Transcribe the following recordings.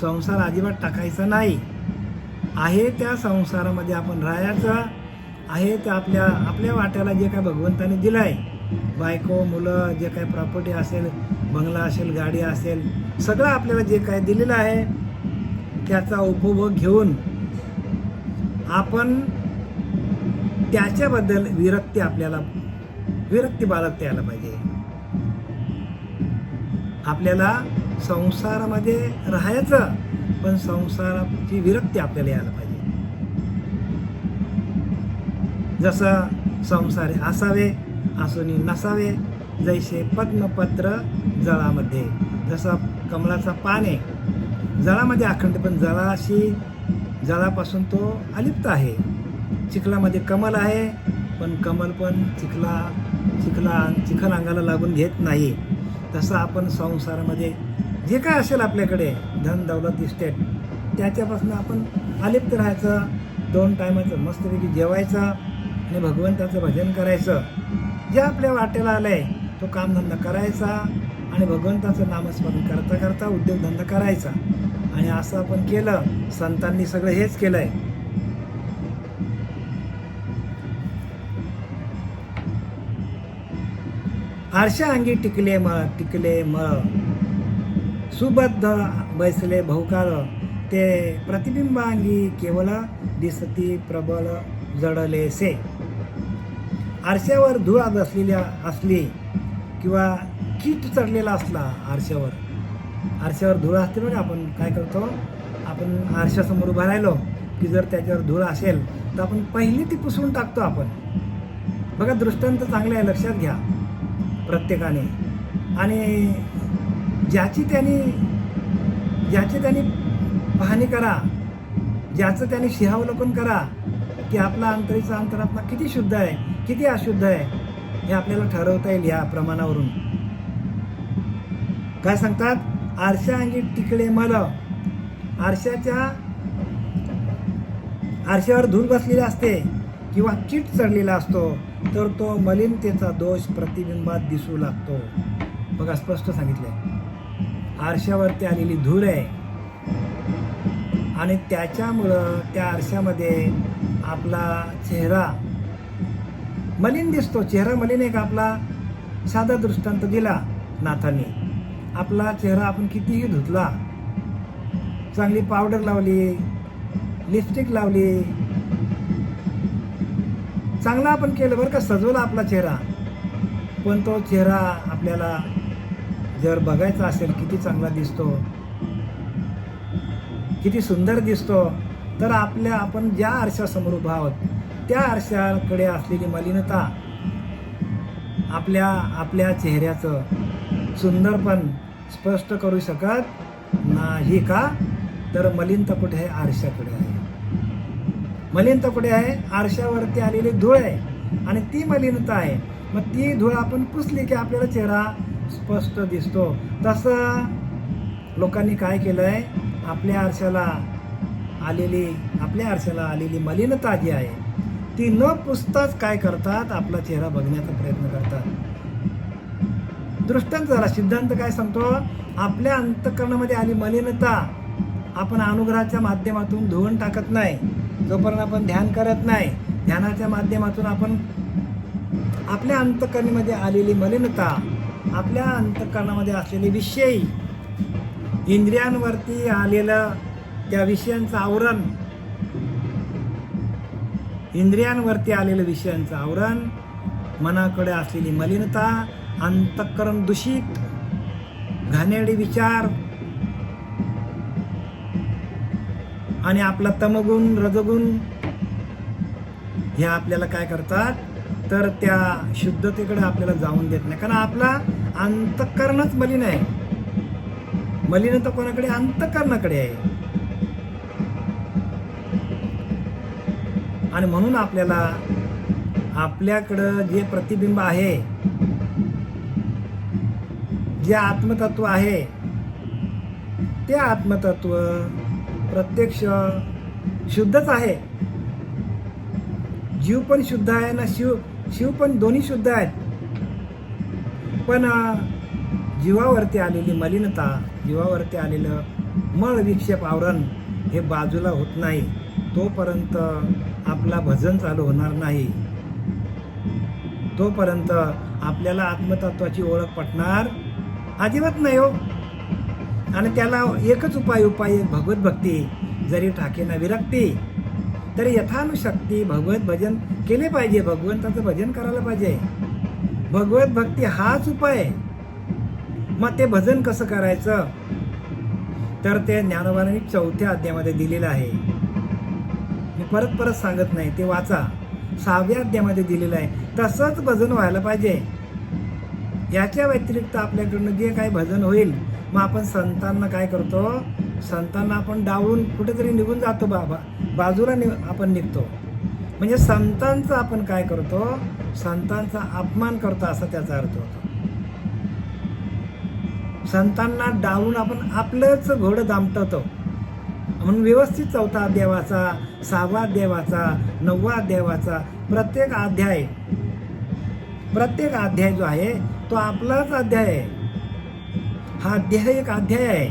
संसार अजिबात टाकायचा नाही. आहे त्या संसारामध्ये आपण राहायचं आहे त्या आपल्या आपल्या वाट्याला जे काय भगवंताने दिलं आहे बायको मुलं जे काय प्रॉपर्टी असेल बंगला असेल गाडी असेल सगळं आपल्याला जे काय दिलेलं आहे त्याचा उपभोग घेऊन आपण त्याच्याबद्दल विरक्ती आपल्याला विरक्ती बाळगता यायला पाहिजे. आपल्याला संसारामध्ये राहायचं पण संसाराची विरक्ती आपल्याला यायला पाहिजे. जसं संसार असावे असुनी नसावे जैसे पद्मपत्र जळामध्ये. जसं कमळाचा पान आहे जळामध्ये अखंड पण जळाशी जळापासून तो अलिप्त आहे. चिखलामध्ये कमल आहे पण कमल पण चिखला चिखला चिखल अंगाला लागून घेत नाही. तसं आपण संसारामध्ये जे काय असेल आपल्याकडे धन दौलत इस्टेट त्याच्यापासून आपण अलिप्त राहायचं दोन टायमाचं मस्तपैकी जेवायचं आणि भगवंताचं भजन करायचं. जे आपल्या वाटेला आलं आहे तो कामधंदा करायचा आणि भगवंताचं नामस्मरण करता करता उद्योगधंदा करायचा. आणि असं आपण केलं संतांनी सगळं हेच केलं आहे आरशा अंगी टिकले म टिकले म. सुबद्ध बैसले बहुकाळ ते प्रतिबिंबांगी केवळ दिसती प्रबळ जडलेसे. आरशावर धूळ बसलेल्या असली किंवा कीट चढलेला असला आरशावर. आरशावर धूळ असते बघा आपण काय करतो? आपण आरशासमोर उभा राहिलो की जर त्याच्यावर धूळ असेल तर आपण पहिली ती पुसून टाकतो आपण. बघा दृष्टांत चांगलं आहे लक्षात घ्या. प्रत्येकाने. आणि ज्याची त्यांनी ज्याची त्यांनी पाहणी करा ज्याचं त्यांनी सिंहावलोकन करा की आपला अंतरीचा अंतरात्मा किती शुद्ध आहे किती अशुद्ध आहे हे आपल्याला ठरवता येईल या प्रमाणावरून. काय सांगतात? आरशा अंगी टिकले मल. आरशाच्या आरशावर धूल बसलेली असते किंवा कीट चढलेला असतो तर तो मलिनतेचा दोष प्रतिबिंबात दिसू लागतो. बघा स्पष्ट सांगितलंय. आरशावरती आलेली धूर आहे. आणि त्याच्यामुळं त्या आरशामध्ये आपला चेहरा मलिन दिसतो. चेहरा मलिन एक आपला? साधा दृष्टांत दिला नाथांनी. आपला चेहरा आपण कितीही धुतला चांगली पावडर लावली लिपस्टिक लावली चांगला आपण केलं बरं का सजवला आपला चेहरा. पण तो चेहरा आपल्याला जर बघायचा असेल किती चांगला दिसतो किती सुंदर दिसतो तर आपल्या आपण ज्या आरशासमोर उभा आहोत त्या आरशाकडे असलेली मलिनता आपल्या आपल्या चेहऱ्याचं सुंदरपण स्पष्ट करू शकत नाही का? तर मलिनता कुठे आहे? आरशाकडे आहे. मलिनता कुठे आहे? आरशावरती आलेली धूळ आहे. आणि ती मलिनता आहे. मग ती धूळ आपण पुसली की आपल्याला चेहरा स्पष्ट दिसतो. तसं लोकांनी काय केलं आहे आपल्या आरशाला आलेली आपल्या आरशाला आलेली मलिनता जी आहे ती न पुसताच काय करतात? आपला चेहरा बघण्याचा प्रयत्न करतात. दृष्टांत झाला सिद्धांत काय सांगतो? आपल्या अंतकरणामध्ये आली मलिनता आपण अनुग्रहाच्या माध्यमातून धुवून टाकत नाही. जोपर्यंत आपण ध्यान करत नाही ध्यानाच्या माध्यमातून आपण आपल्या अंतकरणीमध्ये आलेली मलिनता आपल्या अंतकरणामध्ये असलेले विषय इंद्रियांवरती आलेलं त्या विषयांचं आवरण इंद्रियांवरती आलेलं विषयांचं आवरण मनाकडे असलेली मलिनता अंतःकरण दूषित घाणेरडे विचार आणि आपला तमगुण रजगुण हे आपल्याला काय करतात? तर त्या शुद्धतेकडे आपल्याला जाऊन देत नाही. कारण आपला अंतःकरणच मलिन आहे. मलिनता कोणाकडे? अंतकरणाकडे आहे. आणि म्हणून आपल्याला आपल्याकडं जे प्रतिबिंब आहे जे आत्मतत्व आहे ते आत्मतत्व प्रत्यक्ष शुद्धच आहे. जीव पण शुद्ध आहे ना? शिव शिव पण दोन्ही शुद्ध आहेत. पण जीवावरती आलेली मलिनता जीवावरती आलेलं मळ विक्षेप आवरण हे बाजूला होत नाही. तोपर्यंत आपला भजन चालू होणार नाही. तोपर्यंत आपल्याला आत्मतत्वाची ओळख पटणार अजिबात नाही हो. आणि त्याला एकच उपाय उपाय भगवत भक्ती जरी ठाकेना विरक्ती तरी यथानुशक्ती भगवत भजन केले पाहिजे. भगवंताचं भजन करायला पाहिजे. भगवत भक्ती हाच उपाय आहे. मग ते भजन कसं करायचं? तर ते ज्ञानोबांनी चौथ्या अध्यायामध्ये दिलेलं आहे. मी परत परत सांगत नाही ते वाचा. सहाव्या अध्यायामध्ये दिलेलं आहे. तसंच भजन व्हायला पाहिजे. याच्या व्यतिरिक्त आपल्याकडनं जे काही भजन होईल मग आपण संतांना काय करतो? संतांना आपण डावळून कुठेतरी निघून जातो बाबा. बाजूला नि आपण निघतो. म्हणजे संतांचा आपण काय करतो? संतांचा अपमान करतो असा त्याचा अर्थ होतो. संतांना डावून आपण आपलंच घोडं दामटवतो म्हणून व्यवस्थित चौथा अध्यावाचा सहावा अध्यावाचा नववा अध्यावाचा प्रत्येक अध्याय प्रत्येक अध्याय जो आहे तो आपलाच अध्याय आहे. हा अध्याय एक अध्याय आहे.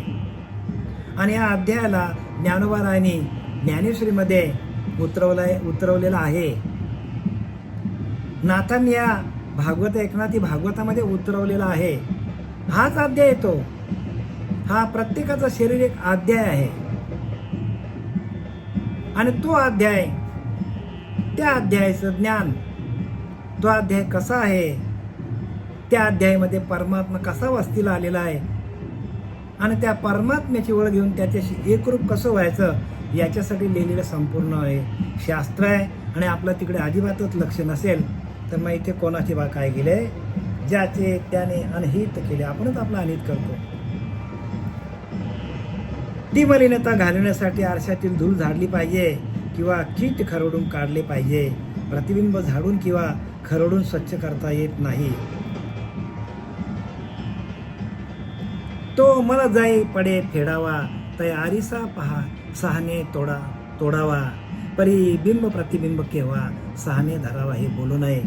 आणि या अध्यायाला ज्ञानोबारायांनी ज्ञानेश्वरीमध्ये उतरवलाय उतरवलेला आहे. नाथान या भागवत एकनाथी भागवतामध्ये उतरवलेला आहे. हाच अध्याय येतो. हा प्रत्येकाचा शरीर एक अध्याय आहे. आणि तो अध्याय त्या अध्यायाचं ज्ञान तो अध्याय कसा आहे? त्या अध्यायामध्ये परमात्मा कसा वस्तीला आलेला आहे? आणि त्या परमात्म्याची ओळख घेऊन त्याच्याशी एकरूप कसं व्हायचं? याच्यासाठी लिहिलेलं संपूर्ण आहे शास्त्र आहे आणि आपलं तिकडे अजिबातच लक्ष नसेल तर मग इथे कोणाचे बा काय गेले? ज्याचे त्याने अनहित केले. आपणच आपलं अनहित करतो. ती मलिनता घालवण्यासाठी आरशातील धूळ झाडली पाहिजे किंवा कीट खरडून काढले पाहिजे. प्रतिबिंब झाडून किंवा खरडून स्वच्छ करता येत नाही. तो मला जाई पडे फेडावा. तयारीसा पहा सहाने तोडा तोडावा परिबिंब प्रतिबिंब केव्हा सहाने धरावा हे बोलू नये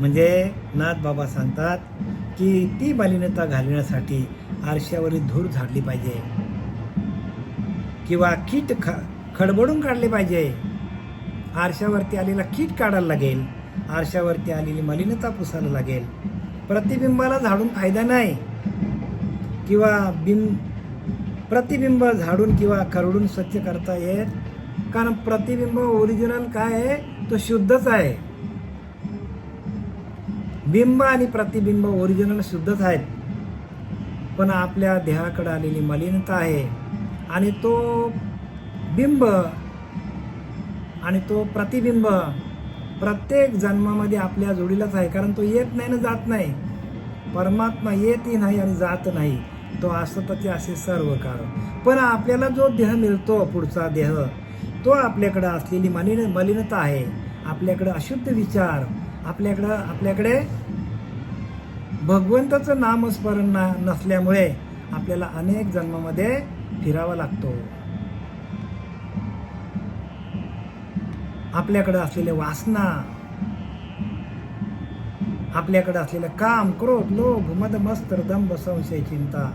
म्हणजे नाथ बाबा सांगतात की ती मलिनता घालविण्यासाठी आरशावरील धूर झाडली पाहिजे किंवा कीट ख खडबडून काढले पाहिजे आरशावरती आलेला कीट काढायला लागेल आरशावरती आलेली मलिनता पुसायला लागेल प्रतिबिंबाला झाडून फायदा नाही किंवा बिंब प्रतिबिंब झाडून किंवा खरडून स्वच्छ करता येत. कारण प्रतिबिंब ओरिजिनल काय आहे? तो शुद्धच आहे. बिंब आणि प्रतिबिंब ओरिजिनल शुद्धच आहेत. पण आपल्या देहाकडे आलेली मलिनता आहे. आणि तो बिंब आणि तो प्रतिबिंब प्रत्येक जन्मामध्ये आपल्या जोडीलाच आहे. कारण तो येत नाही ना जात नाही. परमात्मा येतही नाही आणि जात नाही. तो असतचे असे सर्व काळ पण आपल्याला जो देह मिळतो पुढचा देह तो आपल्याकडं असलेली मलिन मलिनता आहे. आपल्याकडं अशुद्ध विचार आपल्याकडं आपल्याकडे भगवंताचं नामस्मरण ना नसल्यामुळे आपल्याला अनेक जन्मामध्ये फिरावा लागतो. आपल्याकडं असलेल्या वासना आपल्याकडे असलेलं काम क्रोध लोभ मद मस्त दंभ संशय चिंता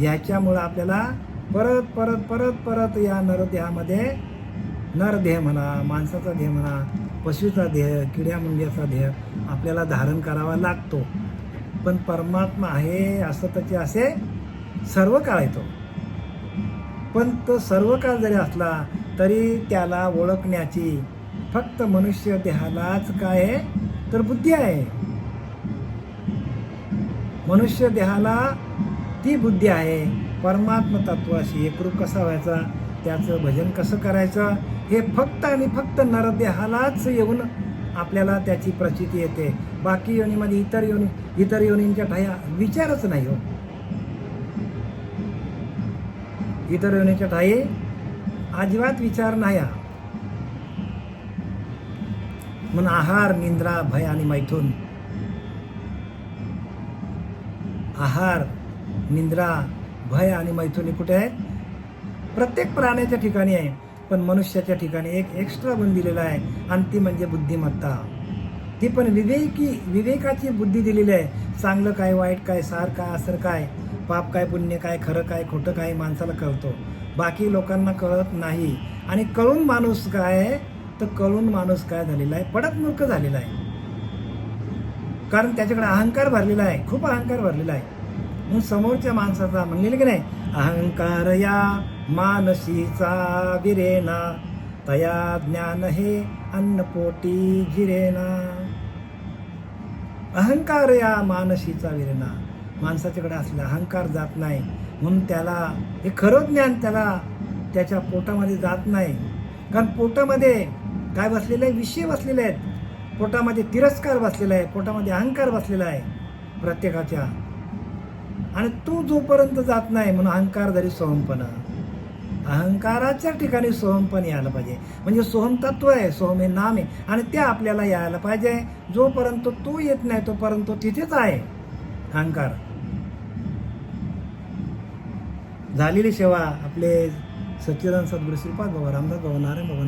याच्यामुळं आपल्याला परत परत परत परत या नरदेहामध्ये नरदेह म्हणा माणसाचा देह म्हणा पशूचा देह किड्या मुंग्याचा देह आपल्याला धारण करावा लागतो. पण परमात्मा आहे असं त्याचे असे सर्व काळ येतो हो. पण तो सर्व काळ जरी असला तरी त्याला ओळखण्याची फक्त मनुष्य देहालाच काय आहे? तर बुद्धी आहे. मनुष्य देहाला ती बुद्धी आहे. परमात्म तत्वाशी एकरूप कसा व्हायचा? त्याचं भजन कसं करायचं? हे फक्त आणि फक्त नरदेहालाच येऊन आपल्याला त्याची प्रचिती येते. बाकी योनीमध्ये इतर योनी इतर योनींच्या ठाया विचारच नाही हो. इतर योनीच्या ठाई अजिबात विचार नाही हा. म्हणून आहार निंद्रा भय आणि मैथून. आहार निंद्रा भय आणि मैथुनी कुठे आहेत? प्रत्येक प्राण्याच्या ठिकाणी आहे पण मनुष्याच्या ठिकाणी एक एक्स्ट्रा गुण दिलेला आहे आणि ती म्हणजे बुद्धिमत्ता. ती पण विवेकी विवेकाची बुद्धी दिलेली आहे. चांगलं काय वाईट काय सार काय असर काय पाप काय पुण्य काय खरं काय खोटं काय माणसाला कळतो. बाकी लोकांना कळत नाही. आणि कळून माणूस काय आहे? तर कळून माणूस काय झालेला आहे? पडत मूर्ख झालेला आहे. कारण त्याच्याकडे अहंकार भरलेला आहे खूप अहंकार भरलेला आहे. म्हणून समोरच्या माणसाचा म्हणलेलं की नाही अहंकार या मानसीचा विरेना तया ज्ञान हे अन्नपोटी जिरेना. अहंकार या मानसीचा विरेना. माणसाच्याकडे असलेला अहंकार जात नाही. म्हणून त्याला हे खरं ज्ञान त्याला त्याच्या पोटामध्ये जात नाही. कारण पोटामध्ये काय बसलेले आहे? विषय बसलेले आहेत. पोटामध्ये तिरस्कार बसलेला आहे. पोटामध्ये अहंकार बसलेला आहे. प्रत्येकाच्या आणि तो जोपर्यंत जात नाही म्हणून अहंकार जरी सोहमपणा अहंकाराच्या ठिकाणी सोहमपण यायला पाहिजे. म्हणजे सोहम तत्व आहे सोहम हे नाम आहे आणि ते आपल्याला यायला पाहिजे. जोपर्यंत तो येत नाही तोपर्यंत तो तिथेच आहे. अहंकार. झालेली सेवा आपले सच्चिदान सद्गुरू श्रीपाद बाबा रामदास बाबा नारायण बाबा